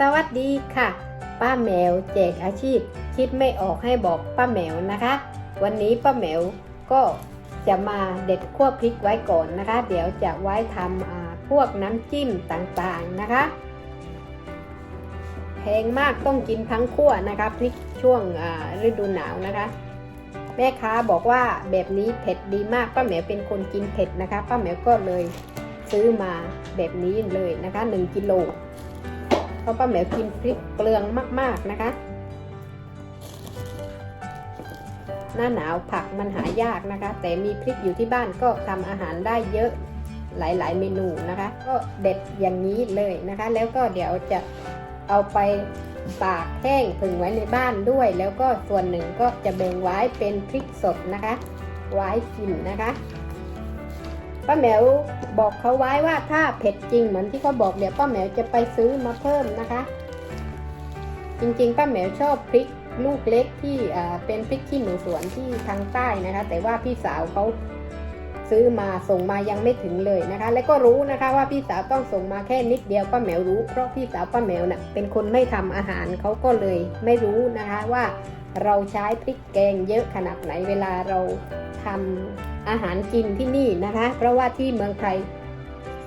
สวัสดีค่ะ ป้าแมวแจกอาชีพ คิดไม่ออกให้บอกป้าแมวนะคะ วันนี้ป้าแมวก็จะมาเด็ดขั้วพริกไว้ก่อนนะคะ เดี๋ยวจะไว้ทำพวกน้ำจิ้มต่างๆนะคะแพงมากต้องกินทั้งขั้วนะคะพริกช่วงฤดูหนาวนะคะ แม่ค้าบอกว่าแบบนี้เผ็ดดีมากป้าแหมวเป็นคนกินเผ็ดนะคะ ป้าแหมวก็เลยซื้อมาแบบนี้เลยนะคะ 1กิโล เพราะป้าแหมวกินพริกเปลืองมาก ๆ นะคะ หน้าหนาวผักมันหายากนะคะ แต่มีพริกอยู่ที่บ้านก็ทำอาหารได้เยอะหลาย ๆ เมนูนะคะ ก็เด็ดอย่างนี้เลยนะคะ แล้วก็เดี๋ยวจะเอาไปตากแห้งผึ่งไว้ในบ้านด้วย แล้วก็ส่วนหนึ่งก็จะแบ่งไว้เป็นพริกสดนะคะ ไว้กินนะคะ ป้าแหมวบอกเขาไว้ว่าถ้าเผ็ดจริงเหมือนที่เขาบอกเดี๋ยวป้าแหมวจะไปซื้อมาเพิ่มนะคะ จริงๆ ป้าแหมวชอบพริกลูกเล็กที่เป็นพริกขี้หนูสวนที่ทางใต้นะคะ แต่ว่าพี่สาวเขา ซื้อมาส่งมายังไม่ถึงเลยนะคะ และก็รู้นะคะว่าพี่สาวต้องส่งมาแค่นิดเดียวป้าแมวรู้ เพราะพี่สาวป้าแมวน่ะเป็นคนไม่ทำอาหารเขาก็เลยไม่รู้นะคะว่าเราใช้พริกแกงเยอะขนาดไหนเวลาเราทำอาหารกินที่นี่นะคะ เพราะว่าที่เมืองไทย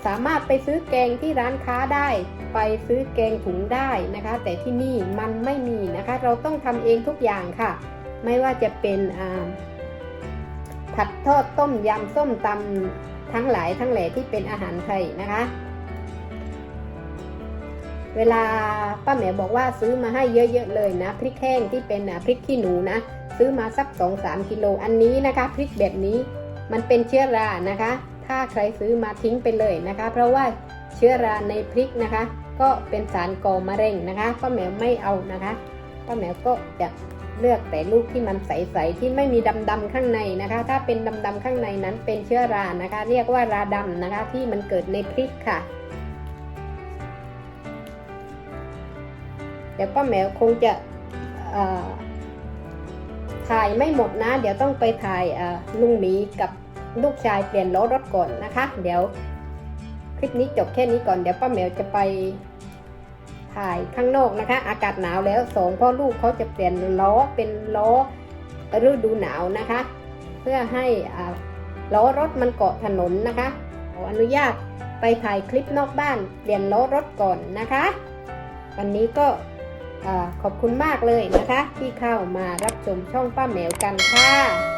สามารถไปซื้อแกงที่ร้านค้าได้ ไปซื้อแกงถุงได้นะคะ แต่ที่นี่มันไม่มีนะคะ เราต้องทำเองทุกอย่างค่ะ ไม่ว่าจะเป็นอ่า ผัดทอดต้มยำส้มตำทั้งหลายทั้งแหล่ที่เป็นอาหารไทยนะคะ เวลาป้าแหมบอกว่าซื้อมาให้เยอะๆเลยนะพริกแห้งที่เป็นอะพริกขี้หนูนะซื้อมาสัก 2-3กิโลอันนี้นะคะ พริกแบบนี้มันเป็นเชื้อรานะคะ ถ้าใครซื้อมาทิ้งไปเลยนะคะ เพราะว่าเชื้อราในพริกนะคะ ก็เป็นสารก่อมะเร็งนะคะป้าแหมวไม่เอานะคะ ป้าแมวก็จะเลือกแต่ลูกที่มันใสๆที่ไม่มีดำๆข้างในนะคะ ถ้าเป็นดำๆข้างในนั้นเป็นเชื้อรานะคะ เรียกว่าราดำนะคะที่มันเกิดในพริกค่ะ เดี๋ยวป้าแมวคงจะถ่ายไม่หมดนะ เดี๋ยวต้องไปถ่ายลุงหมีกับลูกชายเปลี่ยนล้อรถก่อนนะคะ เดี๋ยวคลิปนี้จบแค่นี้ก่อนเดี๋ยวป้าแมวจะไป ถ่ายข้างนอกนะคะ อากาศหนาวแล้วสองพ่อลูกเขาจะเปลี่ยนล้อเป็นล้อฤดูหนาวนะคะ เพื่อให้ล้อรถมันเกาะถนนนะคะขออนุญาตไปถ่ายคลิปนอกบ้านเปลี่ยนล้อรถก่อนนะคะ วันนี้ก็ขอบคุณมากเลยนะคะ ที่เข้ามารับชมช่องป้าแมวกันค่ะ